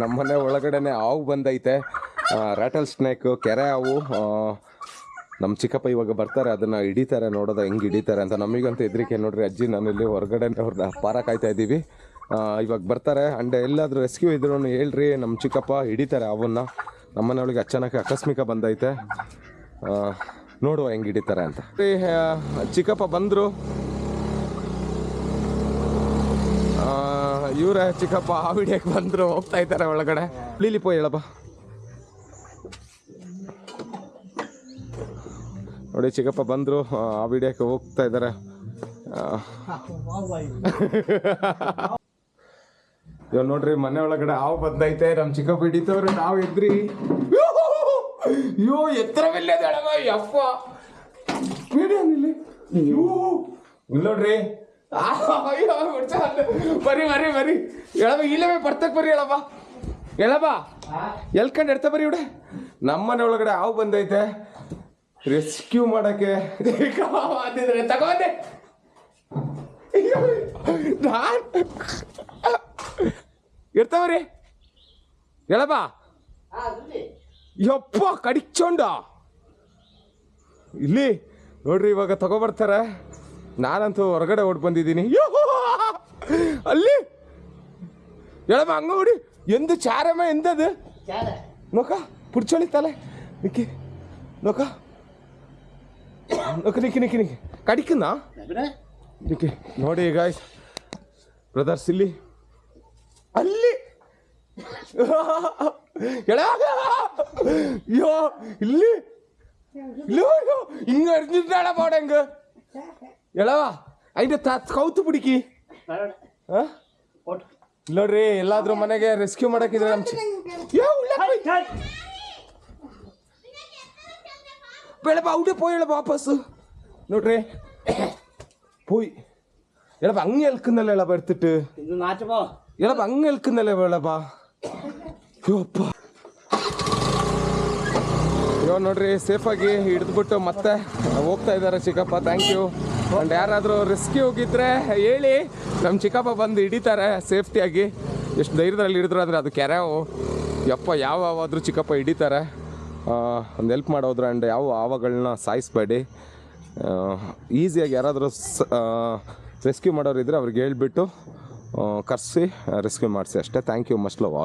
ನಮ್ಮ ಮನೆ ಒಳಗಡೆನೆ ಹಾವು ಬಂದೈತೆ. ರ್ಯಾಟಲ್ ಸ್ನೇಕ್ ಕೆರೆ ಹಾವು ನಮ್ಮ ಚಿಕ್ಕಪ್ಪ ಇವಾಗ ಬರ್ತಾರೆ, ಅದನ್ನು ಹಿಡಿತಾರೆ, ನೋಡೋದ ಹೆಂಗೆ ಹಿಡಿತಾರೆ ಅಂತ ನಮಗಂತೂ ಹೆದರಿಕೆ. ನೋಡ್ರಿ ಅಜ್ಜಿ, ನಾನು ಇಲ್ಲಿ ಹೊರಗಡೆ ಅವ್ರನ್ನ ಪಾರ ಕಾಯ್ತಾ ಇದ್ದೀವಿ. ಇವಾಗ ಬರ್ತಾರೆ, ಅಂಡ್ ಎಲ್ಲಾದರೂ ರೆಸ್ಕ್ಯೂ ಇದ್ರು ಹೇಳ್ರಿ ನಮ್ಮ ಚಿಕ್ಕಪ್ಪ ಹಿಡಿತಾರೆ ಅವನ್ನ ನಮ್ಮನೆ ಒಳಗೆ ಅಚಾನಕ್ ಆಕಸ್ಮಿಕ ಬಂದೈತೆ. ನೋಡುವ ಹೆಂಗೆ ಹಿಡಿತಾರೆ ಅಂತ. ಚಿಕ್ಕಪ್ಪ ಬಂದರು. ಇವರೇ ಚಿಕ್ಕಪ್ಪ ಆ ವಿಡಿಯೋಕ್ಕೆ ಬಂದರು, ಹೋಗ್ತಾ ಇದ್ದಾರೆ ಒಳಗಡೆ. ಲೀಲಿ ಪೋ ಹೇಳಪ್ಪ. ನೋಡಿ, ಚಿಕ್ಕಪ್ಪ ಬಂದರು, ಆ ವಿಡಿಯೋಕ್ಕೆ ಹೋಗ್ತಾ ಇದ್ದಾರೆ. ಇವಾಗ ನೋಡ್ರಿ, ಮನೆ ಒಳಗಡೆ ಹಾವು ಬಂದೈತೆ. ನಮ್ಮ ಚಿಕ್ಕಪ್ಪ ಹಿಡಿತವ್ರೆ, ನಾವು ಇದ್ರಿ ಅಯ್ಯೋ ಎತ್ತರ ಅಳವ, ಯಪ್ಪ. ಇಲ್ಲಿ ನೋಡ್ರಿ ಅಯ್ಯೋ ಬರಿ ಬರಿ ಬರಿ ಹೇಳಮ್ಮ ಇಲ್ಲವೇ ಬರ್ತಕ್ ಬರ್ರಿ ಹೇಳಪ್ಪ. ಹೇಳಪ್ಪ. ಎಲ್ಕಂಡು ಎಡ್ತ ಬರಿ ಇವಡೆ. ನಮ್ಮನೆ ಒಳಗಡೆ ಹಾವು ಬಂದೈತೆ. ರೆಸ್ಕ್ಯೂ ಮಾಡಕ್ಕೆ. ಅಂದಿದ್ರೆ ತಗೊಂಡೆ ಬರಿ ನಾನ್ ಇರ್ತಾವ್ರಿ ಹೇಳಪ್ಪ. ಯಪ್ಪ ಕಡಿಕೊಂಡ ಇಲ್ಲಿ. ನೋಡ್ರಿ ಇವಾಗ ತಗೊಬರ್ತಾರೆ ನಾನಂತೂ ಹೊರಗಡೆ ಓಡ್ ಬಂದಿದ್ದೀನಿ! ಅಲ್ಲಿ! ಹೇಳಮ್ಮ ಹಂಗ ಹೊಡಿ. ಎಂದು ಚಾರಮ್ಮ ಎಂದದು? ನೋಕ ಪುಡ್ಚೊಳಿ ತಲೆ. ನಿಕ್ಕಿ ನೋಕ. ನೋಕ ನಿಕ್ಕಿ ನಿಕ್ಕಿ ನಿಕ್ಕಿ. ಕಡಿಕನ್ನ? ನಿಕ್ಕಿ ನೋಡಿ ಗಾಯ್ಸ್ ಬ್ರದರ್ಸ್ ಇಲ್ಲಿ. ಅಲ್ಲಿ! ಅಯ್ಯೋ ಇಲ್ಲಿ. ಹಿಂಗ. ಅರ್ಜಿದ್ದಾಳ ಮಾಡಂಗ ಹೇಳವಾ ಐದು ತಾತ್ ಕೌತು ಬಿಡಿಕಿ ನೋಡ್ರಿ, ಎಲ್ಲಾದ್ರೂ ಮನೆಗೆ ರೆಸ್ಕ್ಯೂ ಮಾಡಕ್ಕಿದ್ರೆ ನಮ್ ಬೆಳಬ ಔಟೆ ಪೋಯ್ ಹೇಳಬ ವಾಪಸ್ಸು. ನೋಡ್ರಿ, ಪೋಯ್ ಹೇಳಬ ಹಂಗೆ ಎಲ್ಕಂದಲ್ಲ ಹೇಳಬ ಎಡ್ತಿಟ್ಟು ಹೇಳಬ ಹಂಗೆ ಎಲ್ಕಂದಲ್ಲ ಹೇಳಬ ಯೋಪ್ಪ. ಇವಾಗ ನೋಡ್ರಿ ಸೇಫಾಗಿ ಹಿಡಿದ್ಬಿಟ್ಟು ಮತ್ತೆ ಹೋಗ್ತಾ ಇದ್ದಾರೆ ಚಿಕ್ಕಪ್ಪ. ಥ್ಯಾಂಕ್ ಯು ಅಂಡ್ ಯಾರಾದರೂ ರಿಸ್ಕಿ ಹೋಗಿದ್ರೆ ಹೇಳಿ. ನಮ್ಮ ಚಿಕ್ಕಪ್ಪ ಬಂದು ಹಿಡಿತಾರೆ ಸೇಫ್ಟಿಯಾಗಿ. ಎಷ್ಟು ಧೈರ್ಯದಲ್ಲಿ ಹಿಡಿದ್ರು ಅಂದರೆ ಅದು ಕೆರೆವು. ಯಪ್ಪ, ಯಾವ ಹಾವಾದರೂ ಚಿಕ್ಕಪ್ಪ ಹಿಡಿತಾರೆ. ಒಂದು ಹೆಲ್ಪ್ ಮಾಡೋದ್ರ ಆ್ಯಂಡ್ ಯಾವ ಹಾವಗಳನ್ನ ಸಾಯಿಸ್ಬೇಡಿ. ಈಸಿಯಾಗಿ ಯಾರಾದರೂ ರೆಸ್ಕ್ಯೂ ಮಾಡೋರು ಇದ್ದರೆ ಅವ್ರಿಗೆ ಹೇಳ್ಬಿಟ್ಟು ಕರೆಸಿ ರೆಸ್ಕ್ಯೂ ಮಾಡಿಸಿ ಅಷ್ಟೇ. Thank you must love all